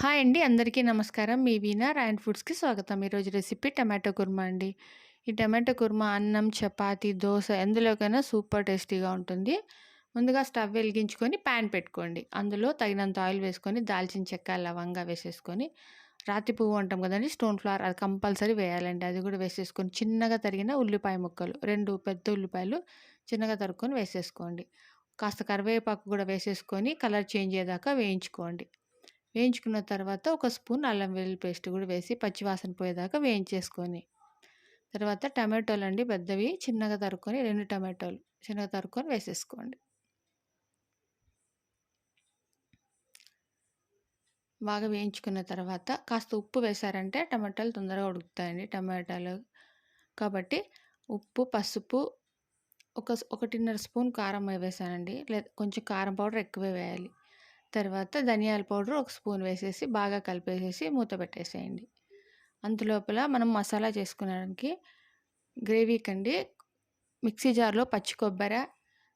Hi అండి. అందరికీ నమస్కారం. మీ వీణా రాయన్ ఫుడ్స్కి స్వాగతం. ఈరోజు రెసిపీ టమాటో కుర్మా అండి. ఈ టమాటో కుర్మా అన్నం చపాతీ దోశ ఎందులోకైనా సూపర్ టేస్టీగా ఉంటుంది. ముందుగా స్టవ్ వెలిగించుకొని ప్యాన్ పెట్టుకోండి. అందులో తగినంత ఆయిల్ వేసుకొని దాల్చిన చెక్క లవంగా వేసేసుకొని రాతి పువ్వు అంటాం కదండి స్టోన్ ఫ్లవర్ అది కంపల్సరీ వేయాలండి. అది కూడా వేసేసుకొని చిన్నగా తరిగిన ఉల్లిపాయ ముక్కలు రెండు పెద్ద ఉల్లిపాయలు చిన్నగా తరుక్కొని వేసేసుకోండి. కాస్త కరివేపాకు కూడా వేసేసుకొని కలర్ చేంజ్ అయ్యేదాకా వేయించుకోండి. వేయించుకున్న తర్వాత ఒక స్పూన్ అల్లం వెల్లుల్లి పేస్ట్ కూడా వేసి పచ్చివాసన పోయేదాకా వేయించేసుకొని తర్వాత టమాటోలు అండి పెద్దవి చిన్నగా తరుక్కొని రెండు టమాటోలు చిన్నగా తరుక్కొని వేసేసుకోండి. బాగా వేయించుకున్న తర్వాత కాస్త ఉప్పు వేశారంటే టమాటాలు తొందరగా ఉడుకుతాయండి టమాటాలు. కాబట్టి ఉప్పు పసుపు ఒక ఒకటిన్నర స్పూన్ కారం వేసానండి. లేదా కొంచెం కారం పౌడర్ ఎక్కువే వేయాలి. తర్వాత ధనియాల పౌడర్ ఒక స్పూన్ వేసేసి బాగా కలిపేసేసి మూత పెట్టేసేయండి. అంతలోపల మనం మసాలా చేసుకోవడానికి గ్రేవీ కండి మిక్సీ జార్లో పచ్చి కొబ్బరి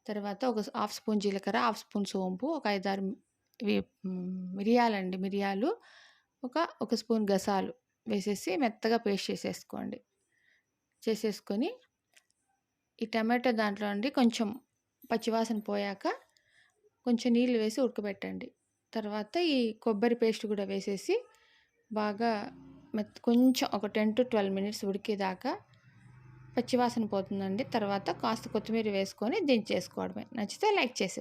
తర్వాత ఒక హాఫ్ స్పూన్ జీలకర్ర హాఫ్ స్పూన్ సోంపు ఒక ఐదారు మిరియాలండి మిరియాలు ఒక ఒక స్పూన్ గసాలు వేసేసి మెత్తగా పేస్ట్ చేసేసుకోండి. చేసేసుకొని ఈ టమాటో దాంట్లో అండి కొంచెం పచ్చివాసన పోయాక కొంచెం నీళ్ళు వేసి ఉడకబెట్టండి. తర్వాత ఈ కొబ్బరి పేస్ట్ కూడా వేసేసి బాగా మెత్త కొంచెం ఒక టెన్ టు ట్వెల్వ్ మినిట్స్ ఉడికేదాకా పచ్చివాసన పోతుందండి. తర్వాత కాస్త కొత్తిమీర వేసుకొని దించేసుకోవడమే. నచ్చితే లైక్ చేసి